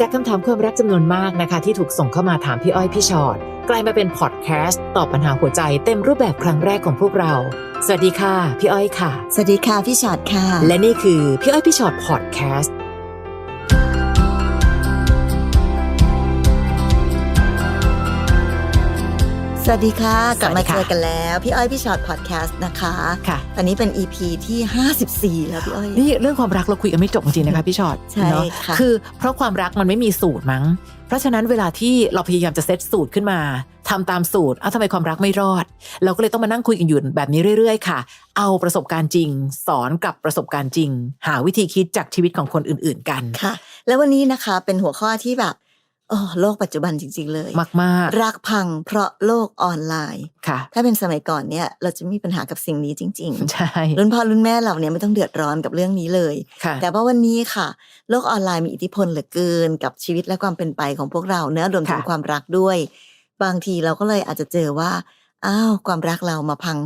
จากคำถามความรักจำนวนมากนะคะ ที่ถูกส่งเข้ามาถามพี่อ้อยพี่ชอ็อตกลายมาเป็นพอดแคสต์ตอบปัญหาหัวใจเต็มรูปแบบครั้งแรกของพวกเรา สวัสดีค่ะ พี่อ้อยค่ะ สวัสดีค่ะพี่ชอตค่ะ และนี่คือพี่อ้อยพี่ชอ็อตพอดแคสต์ สวัสดีค่ะ กลับมาสวัสดีค่ะเจอกันแล้ว พี่อ้อยพี่ชอตพอดแคสต์นะคะค่ะตอนนี้เป็น EP ที่ 54 แล้วพี่อ้อยนี่เรื่องความรักเราคุยกันไม่จบจริงๆนะคะพี่ชอ็อตใช่เนาะค่ะคือเพราะความรักมันไม่มีสูตรมั้ง เพราะฉะนั้นเวลาที่เราพยายามจะเซตสูตรขึ้นมาทำตามสูตรอ้าวทำไมความรักไม่รอด เราก็เลยต้องมานั่งคุยกันอยู่แบบนี้เรื่อย ๆ ค่ะ เอาประสบการณ์จริง สอนกับประสบการณ์จริง หาวิธีคิดจากชีวิตของคนอื่นๆกันค่ะ แล้ววันนี้นะคะเป็นหัวข้อที่แบบ โอ้โลกปัจจุบันจริง ๆ เลยมากรักพังเพราะโลกออนไลน์ๆค่ะ ถ้าเป็นสมัยก่อนเนี่ย เราจะไม่มีปัญหากับสิ่งนี้จริงใช่ๆรุ่นพ่อรุ่นแม่เราเนี่ยไม่ต้องเดือดร้อนกับเรื่องนี้เลยค่ะแต่ว่าวันนี้ค่ะ โลกออนไลน์มีอิทธิพลเหลือเกิน กับชีวิตและความเป็นไปของพวกเราเนื้อะรวมถึงค่ะความรักด้วย บางทีเราก็เลยอาจจะเจอว่าอ้าวความรักเรามาพัง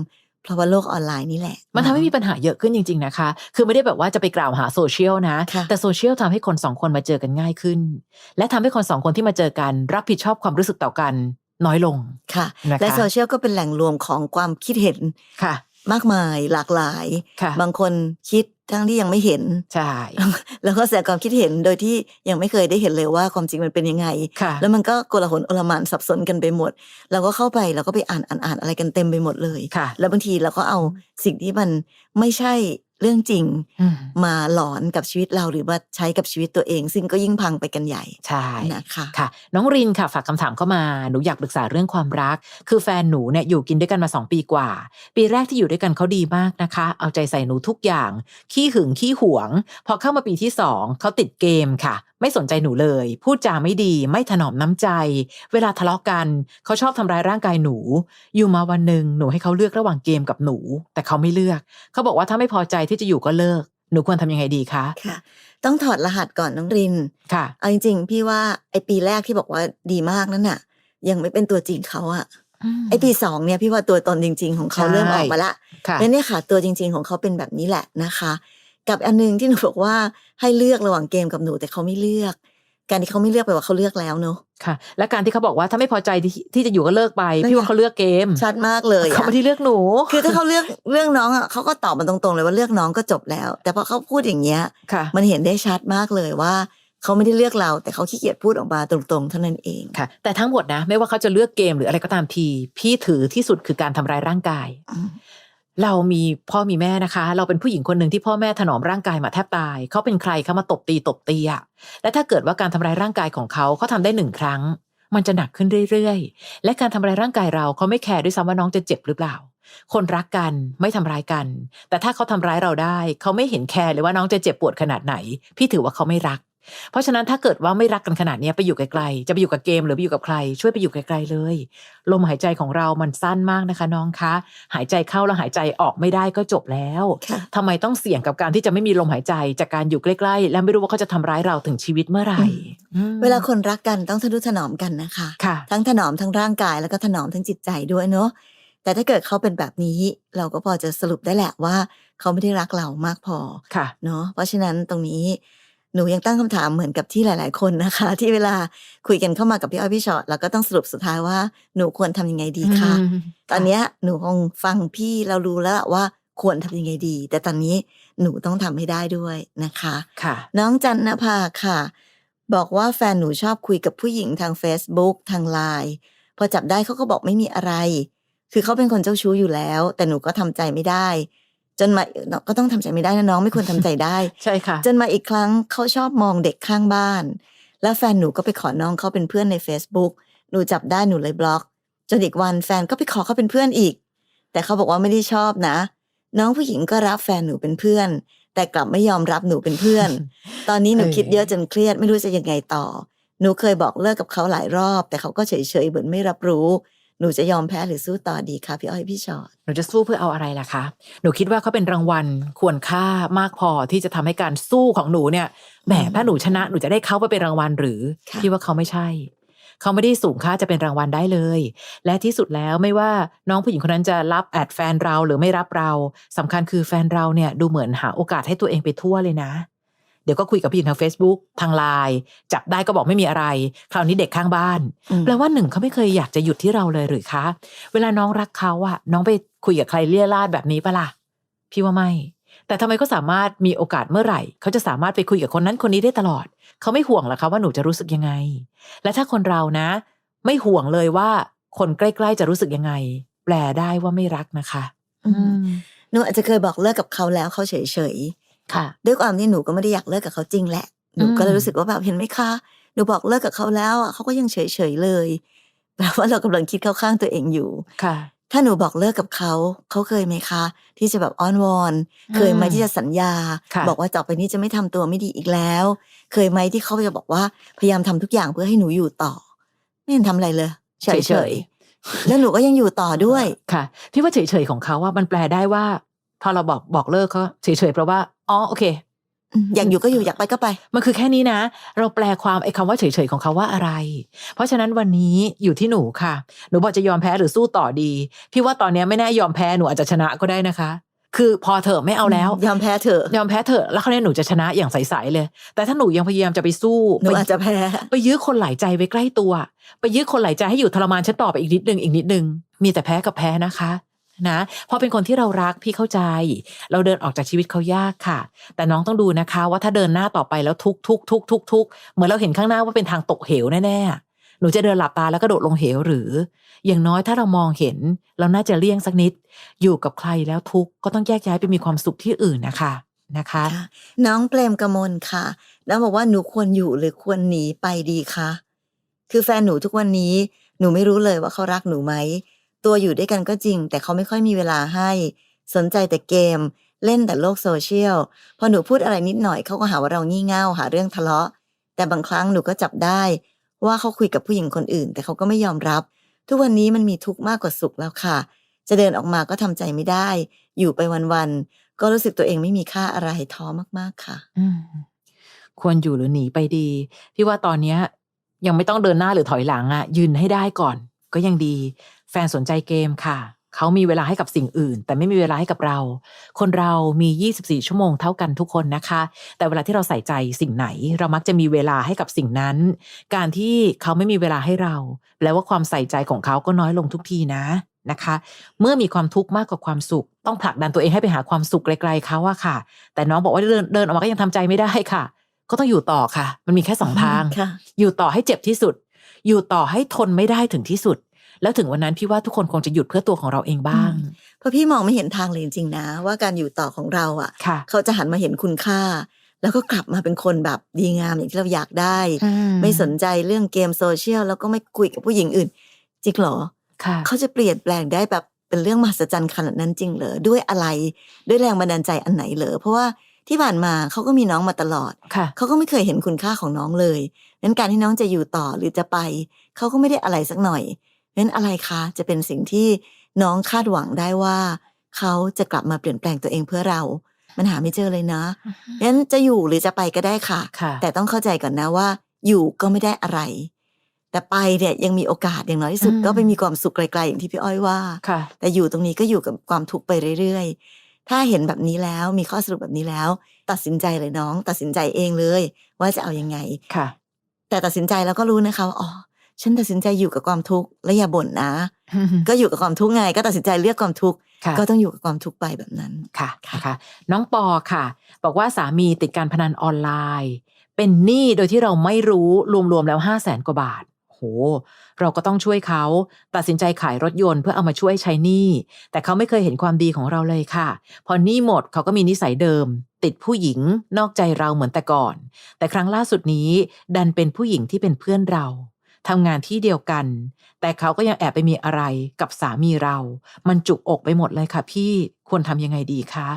เพราะว่าโลกออนไลน์นี่แหละ มันทำให้มีปัญหาเยอะขึ้นจริง ๆนะคะ คือไม่ได้แบบว่าจะไปกล่าวหาโซเชียลนะค่ะแต่โซเชียลทำให้คนสองคนมาเจอกันง่ายขึ้น และทำให้คนสองคนที่มาเจอกันรับผิดชอบความรู้สึกต่อกันน้อยลงค่ะนะคะและโซเชียลก็เป็นแหล่งรวมของความคิดเห็นค่ะ มากมายหลากหลายค่ะบางคนคิด ทั้งที่ยังไม่เห็น ใช่ แล้วก็แสดงความคิดเห็นโดยที่ยังไม่เคยได้เห็นเลยว่าความจริงมันเป็นยังไงค่ะแล้วมันก็โกลาหลโอลหมานสับสนกันไปหมด เราก็เข้าไปเราก็ไปอ่านอ่านอ่านอะไรกันเต็มไปหมดเลยค่ะแล้วบางทีเราก็เอาสิ่งที่มันไม่ใช่ เรื่องจริงอืมมาหลอนกับชีวิตเราหรือว่าใช้กับชีวิตตัวเอง ซึ่งก็ยิ่งพังไปกันใหญ่ใช่นะคะค่ะ น้องรินค่ะฝากคำถามเข้ามาหนูอยากปรึกษาเรื่องความรัก คือแฟนหนูเนี่ยอยู่กินด้วยกันมาสองปีกว่า ปีแรกที่อยู่ด้วยกันเขาดีมากนะคะ เอาใจใส่หนูทุกอย่าง ขี้หึงขี้หวง พอเข้ามาปีที่สองเขาติดเกมค่ะ ไม่สนใจหนูเลย พูดจาไม่ดีไม่ถนอมน้ำใจ เวลาทะเลาะกัน เขาชอบทำร้ายร่างกายหนู อยู่มาวันหนึ่งหนูให้เขาเลือกระหว่างเกมกับหนู แต่เขาไม่เลือก เขาบอกว่าถ้าไม่พอใจที่จะอยู่ก็เลิก หนูควรทำยังไงดีคะค่ะ ต้องถอดรหัสก่อนน้องรินค่ะเอาจริงๆพี่ว่าไอปีแรกที่บอกว่าดีมากนั่นน่ะ ยังไม่เป็นตัวจริงเขาอะไอปีสองเนี่ยพี่ว่าตัวตนจริง ๆ ของเขาใช่เริ่มออกมาละค่ะแล้วเนี่ยค่ะ ตัวจริง ๆ ของเขาเป็นแบบนี้แหละนะคะ กับอันหนึงที่หนูบอกว่าให้เลือกระหว่างเกมกับหนูแต่เขาไม่เลือก การที่เขาไม่เลือกแปลว่าเขาเลือกแล้วเนอะค่ะ และการที่เขาบอกว่าถ้าไม่พอใจที่ที่จะอยู่ก็เลิกไปนั่นพี่ว่าไงเขาเลือกเกมชัดมากเลยอะเขาไม่ได้เลือกหนู คือถ้าเขาเลือกเรื่องน้องอะเขาก็ตอบมาตรงๆเลยว่าเลือกน้องก็จบแล้ว แต่พอเขาพูดอย่างเงี้ยค่ะมันเห็นได้ชัดมากเลยว่าเขาไม่ได้เลือกเรา แต่เขาขี้เกียจพูดออกมาตรงๆเท่านั้นเองค่ะ แต่ทั้งหมดนะ ไม่ว่าเขาจะเลือกเกมหรืออะไรก็ตามที พี่ถือที่สุดคือการทำร้ายร่างกายอืม เรามีพ่อมีแม่นะคะ เราเป็นผู้หญิงคนหนึ่งที่พ่อแม่ถนอมร่างกายมาแทบตาย เขาเป็นใครเขามาตบตีตบตีอะและถ้าเกิดว่าการทำร้ายร่างกายของเขาเขาทำได้หนึ่งครั้ง มันจะหนักขึ้นเรื่อยๆ และการทำร้ายร่างกายเราเขาไม่แคร์ด้วยซ้ำว่าน้องจะเจ็บหรือเปล่า คนรักกันไม่ทำร้ายกัน แต่ถ้าเขาทำร้ายเราได้ เขาไม่เห็นแคร์เลยว่าน้องจะเจ็บปวดขนาดไหน พี่ถือว่าเขาไม่รัก เพราะฉะนั้นถ้าเกิดว่าไม่รักกันขนาดเนี้ยไปอยู่ไกลๆจะไปอยู่กับเกมหรือไปอยู่กับใคร ช่วยไปอยู่ไกลๆเลย ลมหายใจของเรามันสั้นมากนะคะ น้องคะ หายใจเข้าแล้วหายใจออกไม่ได้ก็จบแล้วค่ะทำไมต้องเสี่ยงกับการที่จะไม่มีลมหายใจจากการอยู่ใกล้ๆ และไม่รู้ว่าเขาจะทำร้ายเราถึงชีวิตเมื่อไหร่อืมเวลาคนรักกันต้องทนุถนอมกันนะคะค่ะทั้งถนอมทั้งร่างกายแล้วก็ถนอมทั้งจิตใจด้วยเนาะแต่ถ้าเกิดเขาเป็นแบบนี้ เราก็พอจะสรุปได้แหละว่า เขาไม่ได้รักเรามากพอค่ะเนาะเพราะฉะนั้นตรงนี้ หนูยังตั้งคำถามเหมือนกับที่หลาย ๆ คนนะคะ ที่เวลาคุยกันเข้ามากับพี่อ้อยพี่ชอตเราก็ต้องสรุปสุดท้ายว่าหนูควรทำยังไงดีคะอืมตอนเนี้ยหนูคงฟังพี่เรารู้แล้วล่ะว่าควรทำยังไงดี แต่ตอนนี้หนูต้องทำให้ได้ด้วยนะคะค่ะ น้องจันนภาค่ะ บอกว่าแฟนหนูชอบคุยกับผู้หญิงทาง Facebook ทางไลน์พอจับได้เขาก็บอกไม่มีอะไร คือเขาเป็นคนเจ้าชู้อยู่แล้ว แต่หนูก็ทำใจไม่ได้ จนมาก็ต้องทำใจไม่ได้นะน้องไม่ควรทำใจได้ ใช่ค่ะ จนมาอีกครั้งเขาชอบมองเด็กข้างบ้าน แล้วแฟนหนูก็ไปขอน้องเขาเป็นเพื่อนใน Facebook หนูจับได้หนูเลยบล็อก จนอีกวันแฟนก็ไปขอเขาเป็นเพื่อนอีก แต่เขาบอกว่าไม่ได้ชอบนะ น้องผู้หญิงก็รับแฟนหนูเป็นเพื่อน แต่กลับไม่ยอมรับหนูเป็นเพื่อน ตอนนี้หนูเออคิดเยอะจนเครียดไม่รู้จะยังไงต่อ หนูเคยบอกเลิกกับเขาหลายรอบ แต่เขาก็เฉยๆเหมือนไม่รับรู้ หนูจะยอมแพ้หรือสู้ต่อดีคะพี่อ้อยพี่ชอตหนูจะสู้เพื่อเอาอะไรล่ะคะ หนูคิดว่าเขาเป็นรางวัลควรค่ามากพอที่จะทำให้การสู้ของหนูเนี่ยแหมอืมถ้าหนูชนะหนูจะได้เขาไปเป็นรางวัลหรือค่ะพี่ว่าเขาไม่ใช่เขาไม่ได้สูงค่าจะเป็นรางวัลได้เลย และที่สุดแล้วไม่ว่าน้องผู้หญิงคนนั้นจะรับแอดแฟนเราหรือไม่รับเราสำคัญคือแฟนเราเนี่ยดูเหมือนหาโอกาสให้ตัวเองไปทั่วเลยนะ เดี๋ยวก็คุยกับผู้หญิงทาง Facebook ทางไลน์จับได้ก็บอกไม่มีอะไร คราวนี้เด็กข้างบ้านอืมแปลว่าหนึ่งเขาไม่เคยอยากจะหยุดที่เราเลยหรือคะ เวลาน้องรักเขาอะน้องไปคุยกับใครเลี่ยราดแบบนี้ปะล่ะพี่ว่าไม่ แต่ทำไมเขาสามารถมีโอกาสเมื่อไหร่ เขาจะสามารถไปคุยกับคนนั้นคนนี้ได้ตลอด เขาไม่ห่วงหรอคะว่าหนูจะรู้สึกยังไง และถ้าคนเรานะ ไม่ห่วงเลยว่าคนใกล้ๆจะรู้สึกยังไง แปลได้ว่าไม่รักนะคะอืมหนูอาจจะเคยบอกเลิกกับเขาแล้วเขาเฉยๆค่ะ ด้วยความที่หนูก็ไม่ได้อยากเลิกกับเขาจริงแหละ หนูก็เลยอืมรู้สึกว่าแบบเห็นไหมคะ หนูบอกเลิกกับเขาแล้วอะเขาก็ยังเฉยๆเลยแปลว่าเรากำลังคิดเข้าข้างตัวเองอยู่ค่ะ ถ้าหนูบอกเลิกกับเขา เขาเคยไหมคะ ที่จะแบบอ้อนวอนอืมเคยไหมที่จะสัญญาค่ะบอกว่าต่อไปนี้จะไม่ทำตัวไม่ดีอีกแล้ว เคยไหมที่เขาจะบอกว่าพยายามทำทุกอย่างเพื่อให้หนูอยู่ต่อ ไม่เห็นทำอะไรเลยเฉยๆแล้วหนูก็ยังอยู่ต่อด้วยค่ะ พี่ว่าเฉยๆของเขาว่ามันแปลได้ว่า พอเราบอกบอกเลิกเขาเฉยๆเพราะว่าอ๋อโอเคอืมอยากอยู่ก็อยู่อยากไปก็ไป มันคือแค่นี้นะ เราแปลความไอ้คำว่าเฉยๆของเขาว่าอะไร เพราะฉะนั้นวันนี้อยู่ที่หนูค่ะ หนูบอกจะยอมแพ้หรือสู้ต่อดี พี่ว่าตอนนี้ไม่แน่ยอมแพ้หนูอาจจะชนะก็ได้นะคะ คือพอเถอะไม่เอาแล้ว ยอมแพ้เถอะยอมแพ้เถอะแล้วคราวนี้หนูจะชนะอย่างใสๆเลย แต่ถ้าหนูยังพยายามจะไปสู้หนูไปอาจจะแพ้ไปยื้อคนหลายใจไว้ใกล้ตัว ไปยื้อคนหลายใจให้อยู่ทรมานฉันต่อไปอีกนิดนึงอีกนิดนึงมีแต่แพ้กับแพ้นะคะ นะพราะเป็นคนที่เรารักพี่เข้าใจ เราเดินออกจากชีวิตเขายากค่ะ แต่น้องต้องดูนะคะ ว่าถ้าเดินหน้าต่อไปแล้วทุกทุกทุกทุกทุกเหมือนเราเห็นข้างหน้าว่าเป็นทางตกเหวแน่ๆหนูจะเดินหลับตาแล้วก็โดดลงเหวหรือ อย่างน้อยถ้าเรามองเห็น เราน่าจะเลี่ยงสักนิด อยู่กับใครแล้วทุกก็ต้องแยกย้ายไปมีความสุขที่อื่นนะคะนะคะ น้องเปรมกมลค่ะ แล้วบอกว่าหนูควรอยู่หรือควรหนีไปดีคะคือแฟนหนูทุกวันนี้หนูไม่รู้เลยว่าเขารักหนูไหม ตัวอยู่ด้วยกันก็จริง แต่เขาไม่ค่อยมีเวลาให้ สนใจแต่เกม เล่นแต่โลกโซเชียล พอหนูพูดอะไรนิดหน่อยเขาก็หาว่าเรางี่เง่าหาเรื่องทะเลาะ แต่บางครั้งหนูก็จับได้ ว่าเขาคุยกับผู้หญิงคนอื่น แต่เขาก็ไม่ยอมรับ ทุกวันนี้มันมีทุกข์มากกว่าสุขแล้วค่ะ จะเดินออกมาก็ทำใจไม่ได้ อยู่ไปวันๆก็รู้สึกตัวเองไม่มีค่าอะไรท้อมากๆค่ะ อืควรอยู่หรือหนีไปดี พี่ว่าตอนเนี้ย ยังไม่ต้องเดินหน้าหรือถอยหลังอะยืนให้ได้ก่อน ก็ยังดี แฟนสนใจเกมค่ะ เขามีเวลาให้กับสิ่งอื่น แต่ไม่มีเวลาให้กับเรา คนเรามี 24 ชั่วโมงเท่ากันทุกคนนะคะ แต่เวลาที่เราใส่ใจสิ่งไหน เรามักจะมีเวลาให้กับสิ่งนั้น การที่เขาไม่มีเวลาให้เรา แปลว่าความใส่ใจของเขาก็น้อยลงทุกทีนะนะคะ เมื่อมีความทุกข์มากกว่าความสุข ต้องผลักดันตัวเองให้ไปหาความสุขไกลๆเขาอะค่ะ แต่น้องบอกว่าเดินเดินออกมาก็ยังทำใจไม่ได้ค่ะ ก็ต้องอยู่ต่อค่ะ มันมีแค่สองทางค่ะอยู่ต่อให้เจ็บที่สุด อยู่ต่อให้ทนไม่ได้ถึงที่สุด แล้วถึงวันนั้นพี่ว่าทุกคนคงจะหยุดเพื่อตัวของเราเองบ้าง เพราะพี่มองไม่เห็นทางเลยจริงๆนะ ว่าการอยู่ต่อของเราอะค่ะ เขาจะหันมาเห็นคุณค่า แล้วก็กลับมาเป็นคนแบบดีงามอย่างที่เราอยากได้ ไม่สนใจเรื่องเกมโซเชียลแล้วก็ไม่คุยกับผู้หญิงอื่น จริงเหรอค่ะเขาจะเปลี่ยนแปลงได้แบบเป็นเรื่องมหัศจรรย์ขนาดนั้นจริงเหรอด้วยอะไรด้วยแรงบันดาลใจอันไหนเหรอเพราะว่าที่ผ่านมาเขาก็มีน้องมาตลอดค่ะเขาก็ไม่เคยเห็นคุณค่าของน้องเลยนั้นการที่น้องจะอยู่ต่อหรือจะไป เขาก็ไม่ได้อะไรสักหน่อย นั้นอะไรคะจะเป็นสิ่งที่น้องคาดหวังได้ว่า เขาจะกลับมาเปลี่ยนแปลงตัวเองเพื่อเรา มันหาไม่เจอเลยนะนั้นจะอยู่หรือจะไปก็ได้ค่ะค่ะ แต่ต้องเข้าใจก่อนนะว่า อยู่ก็ไม่ได้อะไร แต่ไปเนี่ยยังมีโอกาสอย่างน้อยที่สุดอืมก็ไปมีความสุขไกลๆอย่างที่พี่อ้อยว่าค่ะแต่อยู่ตรงนี้ก็อยู่กับความทุกข์ไปเรื่อยๆ ถ้าเห็นแบบนี้แล้วมีข้อสรุปแบบนี้แล้ว ตัดสินใจเลยน้อง ตัดสินใจเองเลย ว่าจะเอายังไงค่ะ แต่ตัดสินใจแล้วก็รู้นะคะว่าอ๋อ ฉันตัดสินใจอยู่กับความทุกข์และอย่าบ่นนะ ก็อยู่กับความทุกข์ไง ก็ตัดสินใจเลือกความทุกข์ค่ะก็ต้องอยู่กับความทุกข์ไปแบบนั้นค่ะค่ะนะคะน้องปอค่ะ บอกว่าสามีติดการพนันออนไลน์ เป็นหนี้โดยที่เราไม่รู้รวมๆแล้วห้าแสนกว่าบาทโห เราก็ต้องช่วยเขา ตัดสินใจขายรถยนต์เพื่อเอามาช่วยใช้หนี้ แต่เขาไม่เคยเห็นความดีของเราเลยค่ะ พอหนี้หมดเขาก็มีนิสัยเดิม ติดผู้หญิงนอกใจเราเหมือนแต่ก่อน แต่ครั้งล่าสุดนี้ ดันเป็นผู้หญิงที่เป็นเพื่อนเรา ทำงานที่เดียวกัน แต่เขาก็ยังแอบไปมีอะไรกับสามีเรา มันจุกอกไปหมดเลยค่ะ พี่ควรทำยังไงดีคะ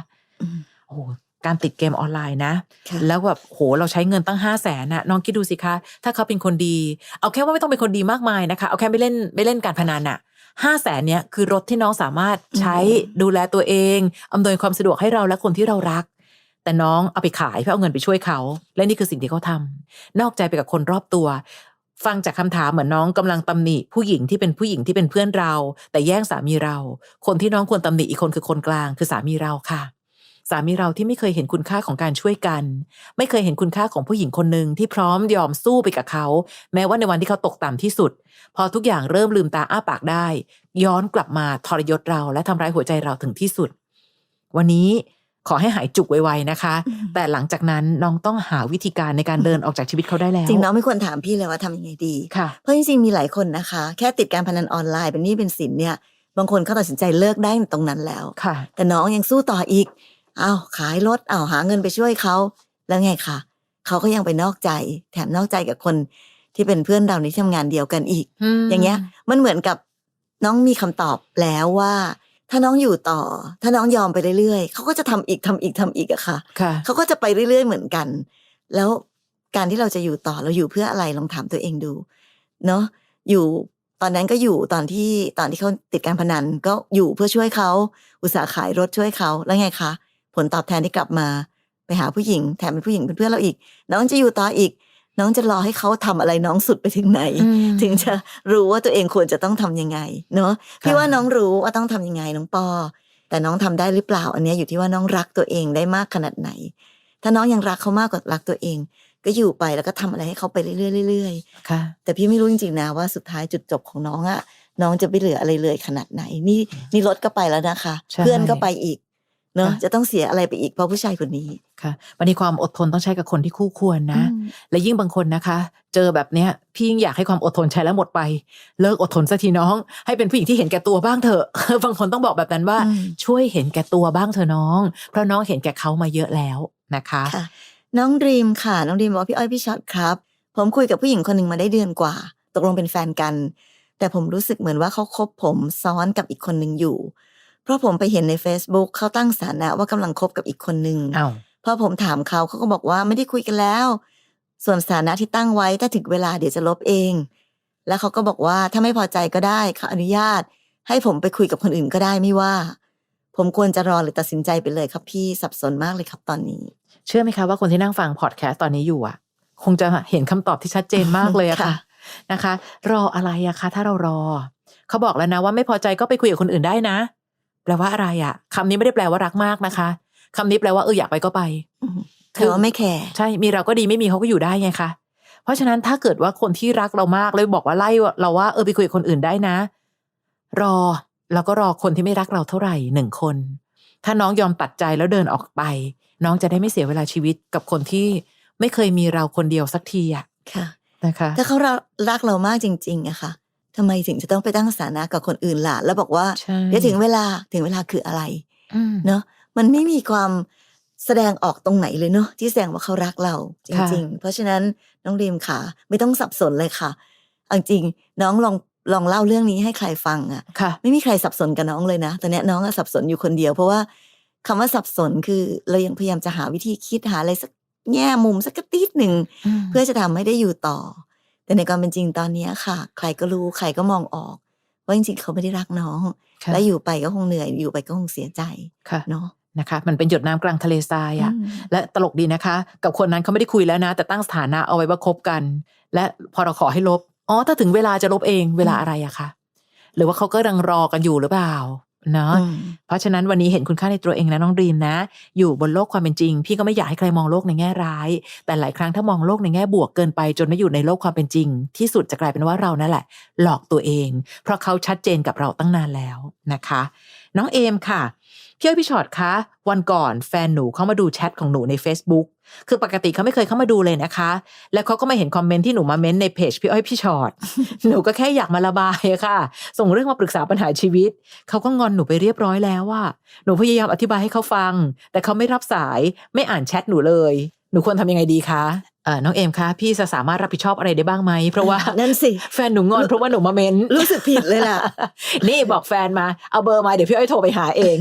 อืมโอ้โหการติดเกมออนไลน์นะค่ะแล้วแบบโหเราใช้เงินตั้งห้าแสนน่ะน้องคิดดูสิคะ ถ้าเขาเป็นคนดี เอาแค่ว่าไม่ต้องเป็นคนดีมากมายนะคะ เอาแค่ไม่เล่นไม่เล่นการพนันน่ะห้าแสนเนี้ยคือรถที่น้องสามารถใช้ดูแลตัวเองอำนวยความสะดวกให้เราและคนที่เรารัก แต่น้องเอาไปขายเพื่อเอาเงินไปช่วยเขา และนี่คือสิ่งที่เขาทำนอกใจไปกับคนรอบตัว ฟังจากคำถามเหมือนน้องกำลังตำหนิผู้หญิงที่เป็นผู้หญิงที่เป็นเพื่อนเรา แต่แย่งสามีเรา คนที่น้องควรตำหนิอีกคนคือคนกลางคือสามีเราค่ะ สามีเราที่ไม่เคยเห็นคุณค่าของการช่วยกัน ไม่เคยเห็นคุณค่าของผู้หญิงคนหนึ่งที่พร้อมยอมสู้ไปกับเขา แม้ว่าในวันที่เขาตกต่ำที่สุด พอทุกอย่างเริ่มลืมตาอ้าปากได้ ย้อนกลับมาทรยศเราและทำร้ายหัวใจเราถึงที่สุด วันนี้ ขอให้หายจุกไวๆนะคะอืมแต่หลังจากนั้นน้องต้องหาวิธีการในการเดินออกจากชีวิตเขาได้แล้ว จริงน้องไม่ควรถามพี่เลยว่าทำยังไงดีค่ะเพราะจริงๆมีหลายคนนะคะ แค่ติดการพนันออนไลน์เป็นหนี้เป็นสินเนี่ยบางคนเขาตัดสินใจเลิกได้ตรงนั้นแล้วค่ะ แต่น้องยังสู้ต่ออีกเอาวขายรถเอาวหาเงินไปช่วยเขาแล้วไงคะเขาก็ยังไปนอกใจ แถมนอกใจกับคนที่เป็นเพื่อนเราในที่ทำงานเดียวกันอีก อย่างเงี้ย มันเหมือนกับน้องมีคำตอบแล้วว่า ถ้าน้องอยู่ต่อ ถ้าน้องยอมไปเรื่อยๆเขาก็จะทำอีกทำอีกทำอีกอะค่ะค่ะเขาก็จะไปเรื่อยๆเหมือนกัน แล้วการที่เราจะอยู่ต่อเราอยู่เพื่ออะไรลองถามตัวเองดู เนาะอยู่ตอนนั้นก็อยู่ตอนที่ตอนที่เขาติดการพนันก็อยู่เพื่อช่วยเขาอุตสาห์ขายรถช่วยเขาแล้วไงคะผลตอบแทนที่กลับมา ไปหาผู้หญิงแถมเป็นผู้หญิงเป็นเพื่อนเราอีก น้องจะอยู่ต่ออีก น้องจะรอให้เขาทำอะไรน้องสุดไปถึงไหนอืมถึงจะรู้ว่าตัวเองควรจะต้องทำยังไง เนาะพี่ค่ะว่าน้องรู้ว่าต้องทำยังไงน้องปอ แต่น้องทำได้หรือเปล่า อันเนี้ยอยู่ที่ว่าน้องรักตัวเองได้มากขนาดไหน ถ้าน้องยังรักเขามากกว่ารักตัวเอง ก็อยู่ไปแล้วก็ทำอะไรให้เขาไปเรื่อยๆเรื่อยค่ะๆแต่พี่ไม่รู้จริงๆนะว่าสุดท้ายจุดจบของน้องอะน้องจะไม่เหลืออะไรเลยขนาดไหน นี่นี่รถก็ไปแล้วนะคะใช่เพื่อนก็ไปอีก เนาะค่ะจะต้องเสียอะไรไปอีกเพราะผู้ชายคนนี้ค่ะวันนี้ความอดทนต้องใช้กับคนที่คู่ควรนะอืมและยิ่งบางคนนะคะ เจอแบบเนี้ยพี่ยิ่งอยากให้ความอดทนใช้แล้วหมดไป เลิกอดทนสักทีน้อง ให้เป็นผู้หญิงที่เห็นแก่ตัวบ้างเถอะบางคนต้องบอกแบบนั้นว่าอืมช่วยเห็นแก่ตัวบ้างเถอะน้อง เพราะน้องเห็นแก่เขามาเยอะแล้วนะคะค่ะน้องดรีมค่ะ น้องดรีมบอกว่าพี่อ้อยพี่ช็อตครับ ผมคุยกับผู้หญิงคนหนึ่งมาได้เดือนกว่า ตกลงเป็นแฟนกัน แต่ผมรู้สึกเหมือนว่าเขาคบผมซ้อนกับอีกคนหนึ่งอยู่ เพราะผมไปเห็นใน Facebook เขาตั้งสถานะว่ากำลังคบกับอีกคนหนึ่งอ้าวพอผมถามเขาเขาก็บอกว่าไม่ได้คุยกันแล้ว ส่วนสถานะที่ตั้งไว้ถ้าถึงเวลาเดี๋ยวจะลบเอง แล้วเขาก็บอกว่าถ้าไม่พอใจก็ได้เขาอนุญาต ให้ผมไปคุยกับคนอื่นก็ได้ไม่ว่า ผมควรจะรอหรือตัดสินใจไปเลยครับพี่สับสนมากเลยครับตอนนี้ เชื่อไหมคะว่าคนที่นั่งฟังพอดแคสต์ตอนนี้อยู่อะ คงจะเห็นคำตอบที่ชัดเจนมากเลยอะค่ะค่ะ นะคะ รออะไรอะคะ ถ้าเรารอ เขาบอกแล้วนะว่าไม่พอใจก็ไปคุยกับคนอื่นได้นะ แปลว่าอะไรอะคำนี้ไม่ได้แปลว่ารักมากนะคะคำนี้แปลว่าเอออยากไปก็ไปอืมแต่ว่าไม่แคร์ใช่มีเราก็ดีไม่มีเขาก็อยู่ได้ไงคะเพราะฉะนั้นถ้าเกิดว่าคนที่รักเรามากแล้วบอกว่าไล่เราว่าเออไปคุยกับคนอื่นได้นะ รอแล้วก็รอคนที่ไม่รักเราเท่าไหร่หนึ่งคน ถ้าน้องยอมตัดใจแล้วเดินออกไป น้องจะได้ไม่เสียเวลาชีวิตกับคนที่ไม่เคยมีเราคนเดียวสักทีอะค่ะนะคะ ถ้าเขารักเรามากจริงๆอะค่ะ ทำไมถึงจะต้องไปตั้งสถานะกับคนอื่นล่ะ แล้วบอกว่าใช่เดี๋ยวถึงเวลาถึงเวลาคืออะไรอืมเนาะมันไม่มีความแสดงออกตรงไหนเลยเนาะที่แสดงว่าเขารักเราจค่ะริง ๆ เพราะฉะนั้นน้องรีมค่ะ ไม่ต้องสับสนเลยค่ะเอาจริงน้องลองลองเล่าเรื่องนี้ให้ใครฟังอะค่ะ ไม่มีใครสับสนกับน้องเลยนะตอนเนี้ยน้องอะสับสนอยู่คนเดียว เพราะว่าคำว่าสับสนคือเรายังพยายามจะหาวิธีคิดหาอะไรสักแง่มุมสักกระติดหนึ่งเพื่อจะทำให้ได้อยู่ต่อ แต่ในความเป็นจริงตอนเนี้ยค่ะ ใครก็รู้ใครก็มองออกว่าจริงๆเขาไม่ได้รักน้องค่ะและอยู่ไปก็คงเหนื่อยอยู่ไปก็คงเสียใจค่ะเนาะนะคะมันเป็นหยดน้ำกลางทะเลทรายอะอืมและตลกดีนะคะ กับคนนั้นเขาไม่ได้คุยแล้วนะ แต่ตั้งสถานะเอาไว้ว่าคบกัน และพอเราขอให้ลบอ๋อถ้าถึงเวลาจะลบเองเวลาอะไรอะคะหรือว่าเขาก็รังรอกันอยู่หรือเปล่า เนาะอืมเพราะฉะนั้นวันนี้เห็นคุณค่าในตัวเองและน้องดรีมนะ อยู่บนโลกความเป็นจริง พี่ก็ไม่อยากให้ใครมองโลกในแง่ร้าย แต่หลายครั้งถ้ามองโลกในแง่บวกเกินไป จนไม่อยู่ในโลกความเป็นจริง ที่สุดจะกลายเป็นว่าเรานั่นแหละ หลอกตัวเอง เพราะเขาชัดเจนกับเราตั้งนานแล้วนะคะ น้องเอมค่ะ พี่อ้อยพี่ชอตคะ วันก่อนแฟนหนูเข้ามาดูแชทของหนูใน Facebook คือปกติเขาไม่เคยเข้ามาดูเลยนะคะ แล้วเขาก็มาเห็นคอมเมนต์ที่หนูมาเม้นต์ในเพจพี่อ้อยพี่ชอตหนูก็แค่อยากมาระบายค่ะ ส่งเรื่องมาปรึกษาปัญหาชีวิต เขาก็งอนหนูไปเรียบร้อยแล้วว่าหนูพยายามอธิบายให้เขาฟัง แต่เขาไม่รับสาย ไม่อ่านแชทหนูเลย หนูควรทำยังไงดีคะ น้องเอมคะพี่จะสามารถรับผิดชอบอะไรได้บ้างไหมเพราะว่านั่นสิแฟนหนูงอนเพราะว่าหนูมาเม้นรู้สึกผิดเลยล่ะ นี่บอกแฟนมาเอาเบอร์มาเดี๋ยวพี่อ้อยโทรไปหาเอง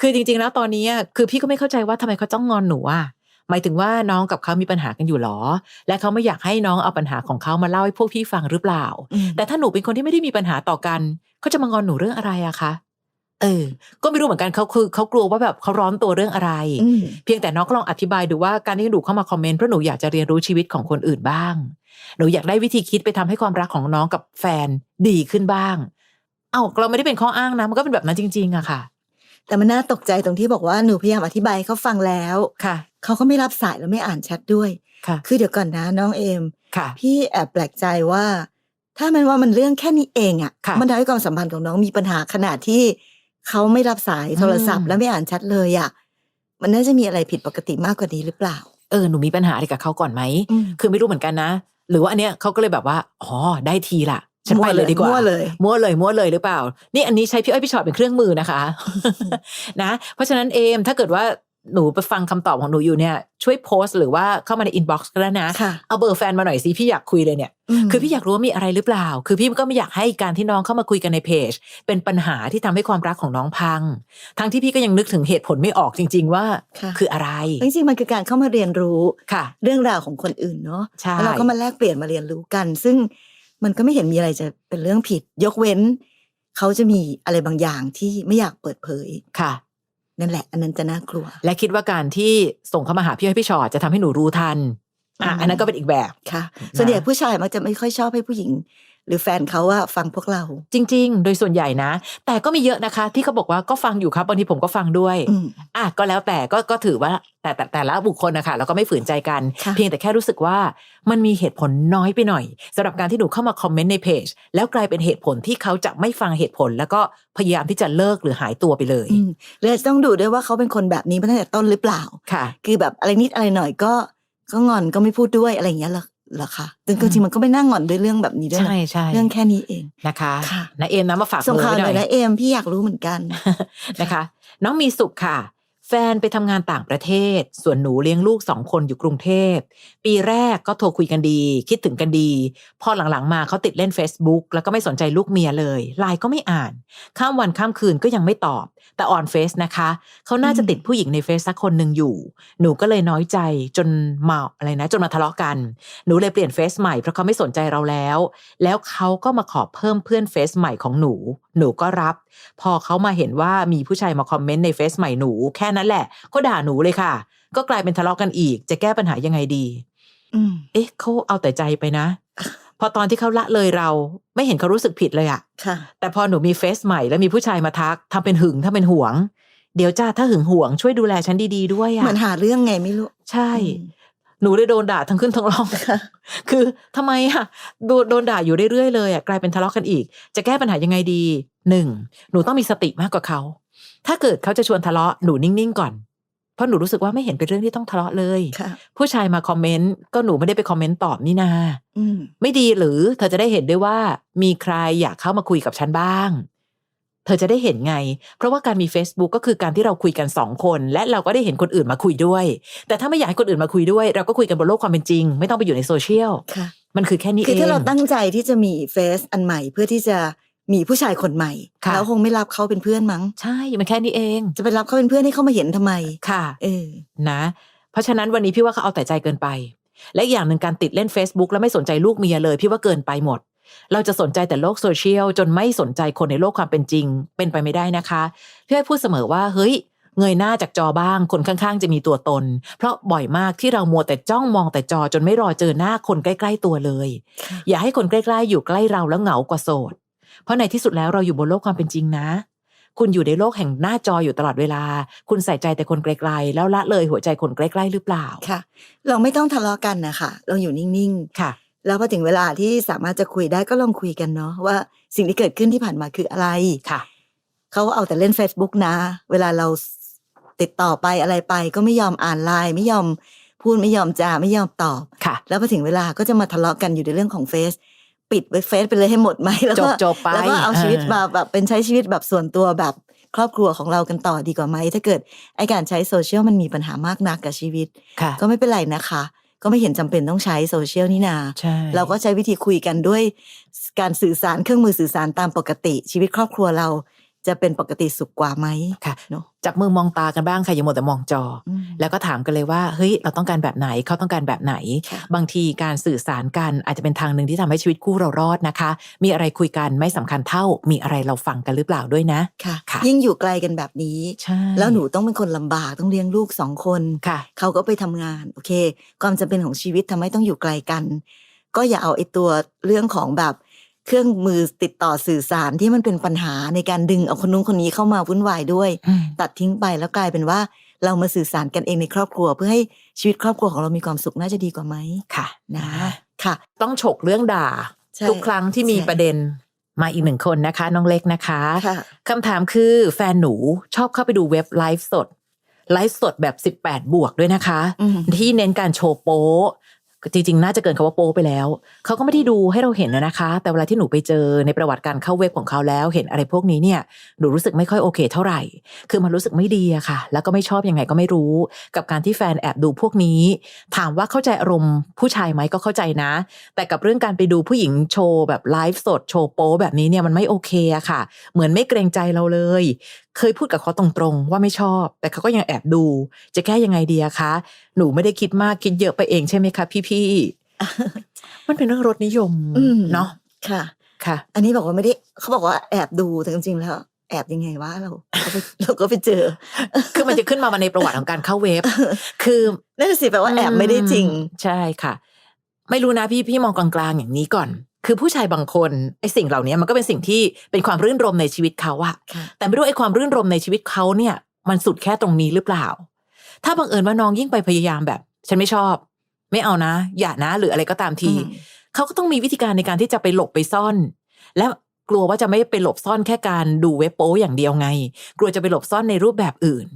คือจริง ๆ แล้วตอนนี้อะคือพี่ก็ไม่เข้าใจว่าทำไมเขาต้องงอนหนูอะหมายถึงว่าน้องกับเขามีปัญหากันอยู่หรอ และเขาไม่อยากให้น้องเอาปัญหาของเขามาเล่าให้พวกพี่ฟังหรือเปล่าอืมแต่ถ้าหนูเป็นคนที่ไม่ได้มีปัญหาต่อกันเขาจะมางอนหนูเรื่องอะไรอะคะ เออ ก็ไม่รู้เหมือนกันเขาคือเขากลัวว่าแบบเขาร้อนตัวเรื่องอะไรอืมเพียงแต่น้องก็ลองอธิบายดูว่าการที่หนูเข้ามาคอมเมนต์เพราะหนูอยากจะเรียนรู้ชีวิตของคนอื่นบ้าง หนูอยากได้วิธีคิดไปทำให้ความรักของน้องกับแฟนดีขึ้นบ้าง เอ้าเราไม่ได้เป็นข้ออ้างนะมันก็เป็นแบบนั้นจริง ๆอะค่ะ แต่มันน่าตกใจตรงที่บอกว่าหนูพยายามอธิบายให้เขาฟังแล้วค่ะเขาก็ไม่รับสายแล้วไม่อ่านแชทด้วยค่ะคือเดี๋ยวก่อนนะน้องเอมค่ะพี่แอบแปลกใจว่าถ้ามันว่ามันเรื่องแค่นี้เองอะค่ะ มันทำให้ความสัมพันธ์ของน้องมีปัญหาขนาดที่ เขาไม่รับสายโทรศัพอืท์มแล้วไม่อ่านแชทเลยอะมันน่าจะมีอะไรผิดปกติมากกว่านี้หรือเปล่า เออหนูมีปัญหาอะไรกับเขาก่อนไหมอืมคือไม่รู้เหมือนกันนะ หรือว่าอันเนี้ยเขาก็เลยแบบว่าอ๋อได้ทีละฉันไปเลยดีกว่ามั่วเลยมั่วเลยมั่วเลยหรือเปล่า นี่อันนี้ใช้พี่อ้อยพี่ชอตเป็นเครื่องมือนะคะ นะ เพราะฉะนั้นเอมถ้าเกิดว่า หนูไปฟังคำตอบของหนูอยู่เนี่ย ช่วยโพสต์หรือว่าเข้ามาในอินบ็อกซ์ก็แล้วนะค่ะเอาเบอร์แฟนมาหน่อยสิ พี่อยากคุยเลยเนี่ยมคือพี่อยากรู้ว่ามีอะไรหรือเปล่า คือพี่ก็ไม่อยากให้การที่น้องเข้ามาคุยกันในเพจ เป็นปัญหาที่ทำให้ความรักของน้องพัง ทั้งที่พี่ก็ยังนึกถึงเหตุผลไม่ออกจริง ๆ ว่าค่ะคืออะไร จริงๆมันคือการเข้ามาเรียนรู้ค่ะ เรื่องราวของคนอื่นเนาะใช่แล้วเราก็มาแลกเปลี่ยนมาเรียนรู้กัน ซึ่งมันก็ไม่เห็นมีอะไรจะเป็นเรื่องผิด ยกเว้น เขาจะมีอะไรบางอย่างที่ไม่อยากเปิดเผยค่ะ นั่นแหละ อันนั้นจะน่ากลัว และคิดว่าการที่ส่งเข้ามาหาพี่อ้อยพี่ชอตจะทำให้หนูรู้ทันอะอืมอันนั้นก็เป็นอีกแบบค่ะ ส่วนใหญ่ผู้ชายมักจะไม่ค่อยชอบให้ผู้หญิง หรือแฟนเขาว่าฟังพวกเรา จริง ๆ โดยส่วนใหญ่นะ แต่ก็มีเยอะนะคะ ที่เขาบอกว่าก็ฟังอยู่ครับบางทีผมก็ฟังด้วยอืมอะก็แล้วแต่ก็ก็ถือว่าแต่แต่แต่ละบุคคลนะคะเราก็ไม่ฝืนใจกันค่ะเพียงแต่แค่รู้สึกว่ามันมีเหตุผลน้อยไปหน่อยสำหรับการที่หนูเข้ามาคอมเมนต์ในเพจแล้วกลายเป็นเหตุผลที่เขาจะไม่ฟังเหตุผล แล้วก็พยายามที่จะเลิกหรือหายตัวไปเลยอืมเลยจะต้องดูด้วยว่าเขาเป็นคนแบบนี้มาตั้งแต่ต้นหรือเปล่าค่ะ คือแบบอะไรนิดอะไรหน่อยก็ก็งอนก็ไม่พูดด้วยอะไรอย่างเงี้ยเหรอเหรอคะแต่จริงๆมันก็ไม่น่างอนด้วยเรื่องแบบนี้ด้วยนะใช่ใช่เรื่องแค่นี้เองนะคะค่ะนะเอมนะมาฝากส่งเบอร์ข่าวไว้หหน่น่ออยยนะเอมพี่อยากรู้เหมือนกันนะคะ น้องมีสุขค่ะ แฟนไปทำงานต่างประเทศ ส่วนหนูเลี้ยงลูกสองคนอยู่กรุงเทพ ปีแรกก็โทรคุยกันดี คิดถึงกันดี พอหลังๆมาเขาติดเล่น Facebook แล้วก็ไม่สนใจลูกเมียเลย ไลน์ก็ไม่อ่าน ข้ามวันข้ามคืนก็ยังไม่ตอบ แต่ออนเฟซนะคะ เขาน่าจะติดผู้หญิงในเฟซสักคนหนึ่งอยู่ หนูก็เลยน้อยใจจนมาอะไรนะ จนมาทะเลาะกัน หนูเลยเปลี่ยนเฟซใหม่เพราะเขาไม่สนใจเราแล้ว แล้วเขาก็มาขอเพิ่มเพื่อนเฟซใหม่ของหนู หนูก็รับ พอเขามาเห็นว่ามีผู้ชายมาคอมเมนต์ในเฟซใหม่หนู แค่นั้นแหละ ก็ด่าหนูเลยค่ะ ก็กลายเป็นทะเลาะกันอีก จะแก้ปัญหายังไงดีอืมเอ๊ะเขาเอาแต่ใจไปนะ พอตอนที่เขาละเลยเรา ไม่เห็นเขารู้สึกผิดเลยอะค่ะแต่พอหนูมีเฟซใหม่แล้วมีผู้ชายมาทักทำเป็นหึงทำเป็นห่วง เดี๋ยวจ้าถ้าหึงห่วงช่วยดูแลฉันดีๆด้วยอะเหมือนหาเรื่องไงไม่รู้ ใช่อืม หนูเลยโดนด่าทั้งขึ้นทั้งล่องค่ะคือทำไมอะโดนโดนด่าอยู่เรื่อยๆเลยอะกลายเป็นทะเลาะกันอีก จะแก้ปัญหายังไงดีหนึ่งหนูต้องมีสติมากกว่าเขา ถ้าเกิดเขาจะชวนทะเลาะหนูนิ่งๆก่อน เพราะหนูรู้สึกว่าไม่เห็นเป็นเรื่องที่ต้องทะเลาะเลยค่ะผู้ชายมาคอมเมนต์ก็หนูไม่ได้ไปคอมเมนต์ตอบนี่นาอืมไม่ดีหรือเธอจะได้เห็นด้วยว่ามีใครอยากเข้ามาคุยกับฉันบ้าง เธอจะได้เห็นไง เพราะว่าการมี Facebook ก็คือการที่เราคุยกันสองคน และเราก็ได้เห็นคนอื่นมาคุยด้วย แต่ถ้าไม่อยากให้คนอื่นมาคุยด้วย เราก็คุยกันบนโลกความเป็นจริง ไม่ต้องไปอยู่ในโซเชียลค่ะมันคือแค่นี้คือเองถ้าเราตั้งใจที่จะมีเฟซอันใหม่เพื่อที่จะมีผู้ชายคนใหม่ค่ะแล้วคงไม่รับเขาเป็นเพื่อนมั้ง ใช่ มันแค่นี้เอง จะไปรับเขาเป็นเพื่อนให้เขามาเห็นทำไม ค่ะ เออ นะ เพราะฉะนั้นวันนี้พี่ว่าเขาเอาแต่ใจเกินไป และอีกอย่างหนึ่งการติดเล่น Facebook แล้วไม่สนใจลูกเมียเลย พี่ว่าเกินไปหมด เราจะสนใจแต่โลกโซเชียลจนไม่สนใจคนในโลกความเป็นจริง เป็นไปไม่ได้นะคะพี่อ้อยพูดเสมอว่าเฮ้ยเงยหน้าจากจอบ้าง คนข้างๆ จะมีตัวตน เพราะบ่อยมากที่เรามัวแต่จ้องมองแต่จอจนไม่รอเจอหน้าคนใกล้ ๆ ตัวเลยค่ะอย่าให้คนใกล้ ๆ อยู่ใกล้เราแล้วเหงากว่าโสด เพราะในที่สุดแล้วเราอยู่บนโลกความเป็นจริงนะ คุณอยู่ในโลกแห่งหน้าจออยู่ตลอดเวลา คุณใส่ใจแต่คนไกลๆ แล้วละเลยหัวใจคนใกล้ ๆ หรือเปล่าค่ะ เราไม่ต้องทะเลาะกันนะคะเราอยู่นิ่งค่ะๆ แล้วพอถึงเวลาที่สามารถจะคุยได้ก็ลองคุยกันเนาะว่าสิ่งที่เกิดขึ้นที่ผ่านมาคืออะไรค่ะเขาเอาแต่เล่น Facebook นะ เวลาเราติดต่อไปอะไรไป ก็ไม่ยอมอ่านไลน์ไม่ยอมพูดไม่ยอมจาไม่ยอมตอบค่ะ แล้วพอถึงเวลาก็จะมาทะเลาะกันอยู่ในเรื่องของเฟซปิดไว้เฟซไปเลยให้หมดไหมแล้วก็จบๆไปแล้วก็เอาชีวิตเออมาแบบเป็นใช้ชีวิตแบบส่วนตัวแบบครอบครัวของเรากันต่อดีกว่าไหมถ้าเกิดไอการใช้โซเชียลมันมีปัญหามากนักกับชีวิตค่ะก็ไม่เป็นไรนะคะ ก็ไม่เห็นจำเป็นต้องใช้โซเชียลนี่นาใช่เราก็ใช้วิธีคุยกันด้วยการสื่อสารเครื่องมือสื่อสารตามปกติชีวิตครอบครัวเรา จะเป็นปกติสุขกว่าไหมค่ะเนาะจับมือมองตากันบ้างค่ะอย่ามัวแต่มองจออืมแล้วก็ถามกันเลยว่าเฮ้ยเราต้องการแบบไหนเขาต้องการแบบไหนค่ะบางทีการสื่อสารกันอาจจะเป็นทางหนึ่งที่ทำให้ชีวิตคู่เรารอดนะคะ มีอะไรคุยกันไม่สำคัญเท่า มีอะไรเราฟังกันหรือเปล่าด้วยนะค่ะค่ะยิ่งอยู่ไกลกันแบบนี้ใช่แล้วหนูต้องเป็นคนลำบากต้องเลี้ยงลูกสองคนค่ะเขาก็ไปทำงานโอเค ความจำเป็นของชีวิตทำให้ต้องอยู่ไกลกัน ก็อย่าเอาไอ้ตัวเรื่องของแบบ เครื่องมือติดต่อสื่อสารที่มันเป็นปัญหาในการดึงเอาคนนู้นคนนี้เข้ามาวุ่นวายด้วยอืมตัดทิ้งไปแล้วกลายเป็นว่า เรามาสื่อสารกันเองในครอบครัว เพื่อให้ชีวิตครอบครัวของเรามีความสุขน่าจะดีกว่าไหมค่ะนะค่ะ ต้องฉกเรื่องด่าใช่ทุกครั้งที่มีใช่ประเด็นมาอีกหนึ่งคนนะคะ น้องเล็กนะคะค่ะคำถามคือแฟนหนูชอบเข้าไปดูเว็บไลฟ์สดไลฟ์สดแบบ 18 บวกด้วยนะคะอืมที่เน้นการโชว์โป๊ะ จริงๆ น่าจะเกินคำว่าโป๊ะไปแล้ว เขาก็ไม่ได้ดูให้เราเห็นนะคะ แต่เวลาที่หนูไปเจอในประวัติการเข้าเว็บของเขาแล้ว เห็นอะไรพวกนี้เนี่ย หนูรู้สึกไม่ค่อยโอเคเท่าไหร่ คือมันรู้สึกไม่ดีอะค่ะ แล้วก็ไม่ชอบยังไงก็ไม่รู้ กับการที่แฟนแอบดูพวกนี้ ถามว่าเข้าใจอารมณ์ผู้ชายไหมก็เข้าใจนะ แต่กับเรื่องการไปดูผู้หญิงโชว์แบบไลฟ์สดโชว์โป๊แบบนี้เนี่ยมันไม่โอเคอะค่ะ เหมือนไม่เกรงใจเราเลย เคยพูดกับเขาตรงๆ ว่าไม่ชอบ แต่เขาก็ยังแอบดู จะแก้ยังไงดีอะคะ หนูไม่ได้คิดมากคิดเยอะไปเองใช่ไหมคะพี่ๆมันเป็นเรื่องรสนิยมอืมเนาะค่ะ ค่ะ อันนี้บอกว่าไม่ได้เขาบอกว่าแอบดูแต่จริงๆแล้วแอบยังไงวะเราเราก็ไปเราก็ไปเจอ คือมันจะขึ้นมาในประวัติของการเข้าเว็บ คือนั่นนะสิแปลว่าแอบไม่ได้จริง ใช่ค่ะ ไม่รู้นะพี่พี่มองกลางๆอย่างนี้ก่อน คือผู้ชายบางคนไอ้สิ่งเหล่านี้มันก็เป็นสิ่งที่เป็นความรื่นรมในชีวิตเขาอะค่ะแต่ไม่รู้ไอ้ความรื่นรมในชีวิตเขาเนี่ย มันสุดแค่ตรงนี้หรือเปล่า ถ้าบังเอิญว่าน้องยิ่งไปพยายามแบบ ฉันไม่ชอบ ไม่เอานะ อย่านะ หรืออะไรก็ตามทีอืมเขาก็ต้องมีวิธีการในการที่จะไปหลบไปซ่อน และกลัวว่าจะไม่ไปหลบซ่อนแค่การดูเว็บโป้อย่างเดียวไง กลัวจะไปหลบซ่อนในรูปแบบอื่น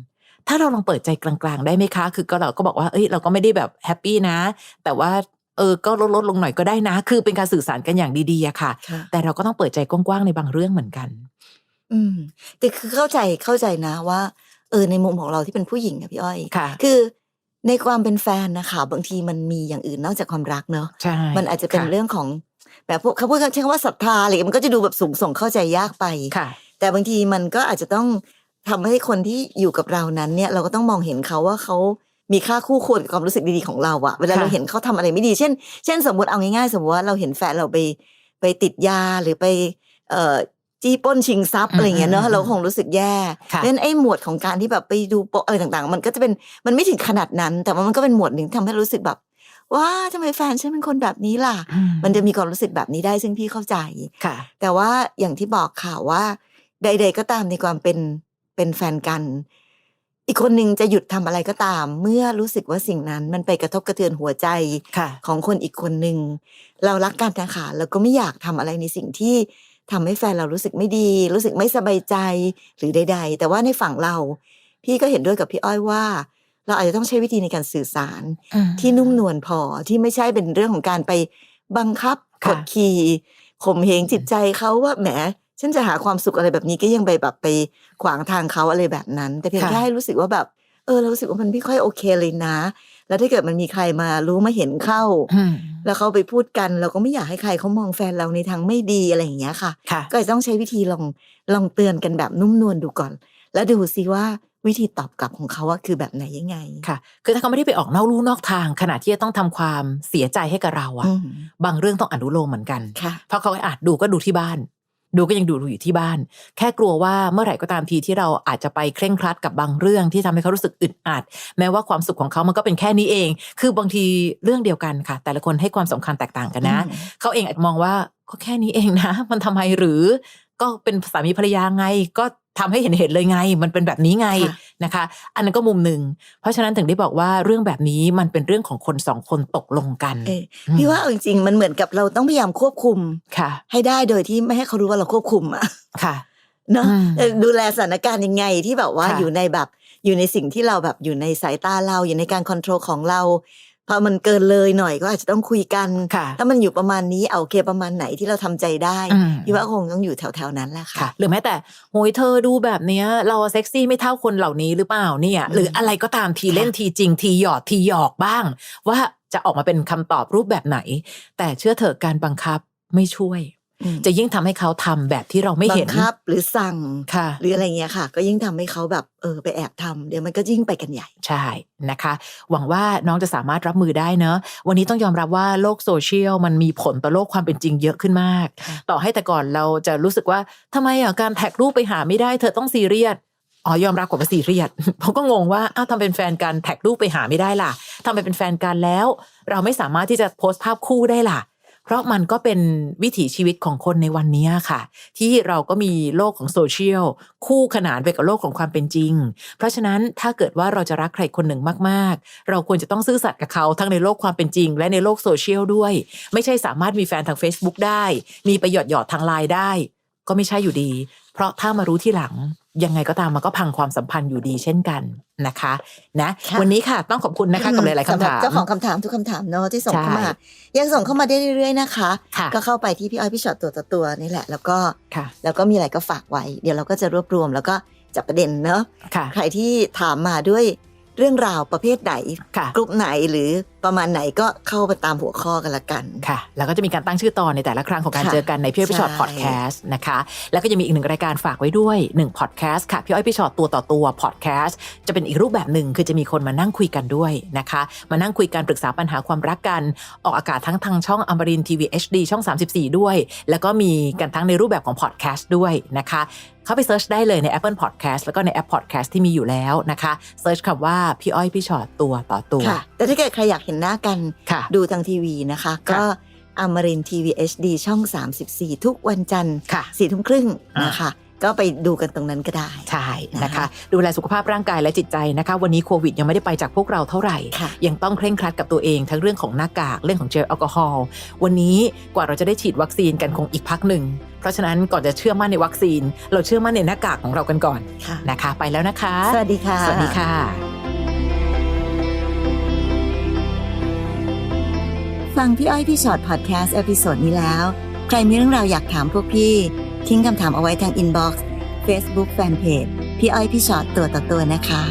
ถ้าเราลองเปิดใจกลางๆ ได้ไหมคะ คือก็เราก็บอกว่า เอ้ย เราก็ไม่ได้แบบแฮปปี้นะ แต่ว่า เออก็ลดลดลงหน่อยก็ได้นะ คือเป็นการสื่อสารกันอย่างดีๆอะค่ะค่ะ แต่เราก็ต้องเปิดใจกว้างๆในบางเรื่องเหมือนกัน อืมแต่คือเข้าใจเข้าใจนะว่า เออในมุมของเราที่เป็นผู้หญิงอะพี่อ้อยค่ะ คือในความเป็นแฟนนะคะบางทีมันมีอย่างอื่นนอกจากความรักเนอะใช่มันอาจจะเป็นค่เรื่องของแบบพวกเขาพูดใช้คำว่าศรัทธาอะไรอย่างเงี้ยมันก็จะดูแบบสูงส่งเข้าใจยากไปค่ะ แต่บางทีมันก็อาจจะต้องทำให้คนที่อยู่กับเรานั้นเนี่ย เราก็ต้องมองเห็นเขาว่าเขา มีค่าคู่ควรกับความรู้สึกดีๆของเราอะเวลาค่ะเราเห็นเขาทำอะไรไม่ดี เช่น เช่นสมมติเอาง่ายๆ สมมติว่าเราเห็นแฟนเราไปไปติดยาหรือไปเอ่อจี้ปล้นชิงทรัพย์อะไรอย่างเงี้ยเนาะเราคงรู้สึกแย่ค่ะเพราะฉะนั้นไอ้หมวดของการที่แบบไปดูโปะอะไรต่างๆ มันก็จะเป็นมันไม่ถึงขนาดนั้น แต่ว่ามันก็เป็นหมวดหนึ่งที่ทำให้รู้สึกแบบว้าทำไมแฟนฉันเป็นคนแบบนี้ล่ะอืมันจะมีความรู้สึกแบบนี้ได้ซึ่งพี่เข้าใจค่ะ แต่ว่าอย่างที่บอกข่าวว่า ใด ๆ ก็ตามในความเป็นเป็นแฟนกัน อีกคนหนึ่งจะหยุดทำอะไรก็ตาม เมื่อรู้สึกว่าสิ่งนั้นมันไปกระทบกระเทือนหัวใจค่ะของคนอีกคนหนึ่งเรารักกันนะคะแล้วก็ไม่อยากทำอะไรในสิ่งที่ทำให้แฟนเรารู้สึกไม่ดี รู้สึกไม่สบายใจหรือใด ๆ แต่ว่าในฝั่งเรา พี่ก็เห็นด้วยกับพี่อ้อยว่า เราอาจจะต้องใช้วิธีในการสื่อสารที่นุ่มนวลพอที่ไม่ใช่เป็นเรื่องของการไปบังคับกค่ะดขี่ข่มเหงจิตใจเขาว่าแหม ฉันจะหาความสุขอะไรแบบนี้ก็ยังไปแบบไปขวางทางเขาอะไรแบบนั้น แต่เพียงค่ะแค่ให้รู้สึกว่าแบบ เออเรารู้สึกว่ามันไม่ค่อยโอเคเลยนะ แล้วถ้าเกิดมันมีใครมารู้มาเห็นเข้าอืมแล้วเขาไปพูดกัน เราก็ไม่อยากให้ใครเขามองแฟนเราในทางไม่ดีอะไรอย่างเงี้ยค่ะค่ะก็อาจจะต้องใช้วิธีลองลองเตือนกันแบบนุ่มนวลดูก่อน แล้วดูซิว่าวิธีตอบกลับของเขาว่าคือแบบไหนยังไงค่ะ คือถ้าเขาไม่ได้ไปออกนอกลู่นอกทาง ขณะที่จะต้องทำความเสียใจให้กับเราอะอืมบางเรื่องต้องอนุโลมเหมือนกันค่ะเพราะเขาอาจดูก็ดูที่บ้าน ดูก็ยังดูดูอยู่ที่บ้าน แค่กลัวว่าเมื่อไหร่ก็ตามทีที่เราอาจจะไปเคร่งครัดกับบางเรื่องที่ทำให้เขารู้สึกอึดอัด แม้ว่าความสุขของเขามันก็เป็นแค่นี้เอง คือบางทีเรื่องเดียวกันค่ะ แต่ละคนให้ความสำคัญแตกต่างกันนะอืมเขาเองอาจมองว่าก็แค่นี้เองนะ มันทำไมหรือ ก็เป็นสามีภรรยาไง ก็ทำให้เห็นเห็นเลยไง มันเป็นแบบนี้ไงค่ะนะคะ อันนั้นก็มุมหนึ่ง เพราะฉะนั้นถึงได้บอกว่าเรื่องแบบนี้มันเป็นเรื่องของคนสองคนตกลงกันเออพี่ว่าเอาจริงๆมันเหมือนกับเราต้องพยายามควบคุมค่ะ ให้ได้โดยที่ไม่ให้เขารู้ว่าเราควบคุมอะค่ะเนาะอืมเออดูแลสถานการณ์ยังไงที่แบบว่าค่ะอยู่ในแบบอยู่ในสิ่งที่เราแบบอยู่ในสายตาเราอยู่ในการค o n t r o l ของเรา พอมันเกินเลยหน่อยก็อาจจะต้องคุยกันค่ะถ้ามันอยู่ประมาณนี้เอาโอเคประมาณไหนที่เราทำใจได้อืมพี่ว่าคงต้องอยู่แถวๆนั้นแหละค่ะค่ะ หรือแม้แต่โหยเธอดูแบบเนี้ย เราเซ็กซี่ไม่เท่าคนเหล่านี้หรือเปล่าเนี่ยอืมหรืออะไรก็ตามทีค่ะเล่นทีจริงทีหยอดทีหยอกบ้าง ว่าจะออกมาเป็นคำตอบรูปแบบไหน แต่เชื่อเถอะการบังคับไม่ช่วยอืม จะยิ่งทำให้เขาทำแบบที่เราไม่บัเห็นงคับหรือสั่งค่ะ หรืออะไรเงี้ยค่ะ ก็ยิ่งทำให้เขาแบบเออไปแอบทำเดี๋ยวมันก็ยิ่งไปกันใหญ่ใช่นะคะ หวังว่าน้องจะสามารถรับมือได้เนอะวันนี้ต้องยอมรับว่าโลกโซเชียลมันมีผลต่อโลกความเป็นจริงเยอะขึ้นมากค่ะต่อให้แต่ก่อนเราจะรู้สึกว่าทำไมอะการแท็กรูปไปหาไม่ได้เธอต้องซีเรียสอ๋อยอมรับกว่าซีเรียสเขาก็งงว่าอ้าวทำเป็นแฟนกันแท็กรูปไปหาไม่ได้ล่ะทำไปเป็นแฟนกันแล้ว เราไม่สามารถที่จะโพสต์ภาพคู่ได้ล่ะเพ ราะมันก็เป็นวิถีชีวิตของคนในวันนี้ค่ะ ที่เราก็มีโลกของโซเชียลคู่ขนานไปกับโลกของความเป็นจริง เพราะฉะนั้นถ้าเกิดว่าเราจะรักใครคนหนึ่งมากๆ เราควรจะต้องซื่อสัตย์กับเขาทั้งในโลกความเป็นจริง และในโลกโซเชียลด้วย ไม่ใช่สามารถมีแฟนทาง Facebook ได้ มีไปหยอดหยอดทางไลน์ได้ ก็ไม่ใช่อยู่ดี เพราะถ้ามารู้ที่หลังยังไงก็ตามมันก็พังความสัมพันธ์อยู่ดีเช่นกันนะคะ นะค่ะวันนี้ค่ะต้องขอบคุณนะคะกับหลายๆสำหคำรับถามเจ้าของคำถามทุกคำถามเนาะที่ส่งเข้ามาใช่ยังส่งเข้ามาได้เรื่อยๆนะคะค่ะก็เข้าไปที่พี่อ้อยพี่ชอตตัวต่อตัวนี่แหละ แล้วก็ค่ะแล้วก็มีอะไรก็ฝากไว้ เดี๋ยวเราก็จะรวบรวมแล้วก็จับประเด็นเนาะค่ะใครที่ถามมาด้วยเรื่องราวประเภทไหนค่ะกลุ่มไหนหรือประมาณไหนก็เข้าไปตามหัวข้อกันละกันค่ะ แล้วก็จะมีการตั้งชื่อตอนในแต่ละครั้งของการค่ะเจอกันในพี่อ้อยพี่ชอตใช่พอดแคสต์นะคะ แล้วก็จะมีอีกหนึ่งรายการฝากไว้ด้วยหนึ่งพอดแคสต์ค่ะพี่อ้อยพี่ชอตตัวต่อตัวพอดแคสต์จะเป็นอีกรูปแบบหนึ่งคือจะมีคนมานั่งคุยกันด้วยนะคะ มานั่งคุยกันปรึกษาปัญหาความรักกัน ออกอากาศทั้งทางช่องอมรินทีวี HD ช่อง 34 ด้วย แล้วก็มีกันทั้งในรูปแบบของพอดแคสต์ด้วยนะคะเข้าไปเซิร์ชได้เลยใน Apple Podcast แล้วก็ในแอป Podcast ที่มีอยู่แล้วนะคะเซิร์ชคำว่าพี่อ้อยพี่ชอตตัวต่อตัวค่ะแต่ถ้าเกิดใครอยากเห็นหน้ากันค่ะดูทางทีวีนะคะ ก็อมรินทีวีเอชดีช่อง 34 ทุกวันจันทร์ค่ะสี่ทุ่มครึ่งอ่านนะคะก็ไปดูกันตรงนั้นก็ได้ ใช่นะคะนะคะ ดูแลสุขภาพร่างกายและจิตใจนะคะ วันนี้โควิดยังไม่ได้ไปจากพวกเราเท่าไหร่ค่ะยังต้องเคร่งครัดกับตัวเองทั้งเรื่องของหน้ากากเรื่องของเจลแอลกอฮอล์วันนี้กว่าเราจะได้ฉีดวัคซีนกันคงอีกพักหนึ่ง เพราะฉะนั้นก่อนจะเชื่อมั่นในวัคซีน เราเชื่อมั่นในหน้ากากของเรากันก่อนค่ะนะคะ ไปแล้วนะคะ สวัสดีค่ะ สวัสดีค่ะ ฟังพี่อ้อยพี่ชอตพอดแคสต์เอพิโซดนี้แล้ว ใครมีเรื่องราวอยากถามพวกพี่ ทิ้งคำถามเอาไว้ทางอินบ็อกซ์เฟซบุ๊กแฟนเพจพี่อ้อยพี่ชอตตัวต่อตัวนะคะ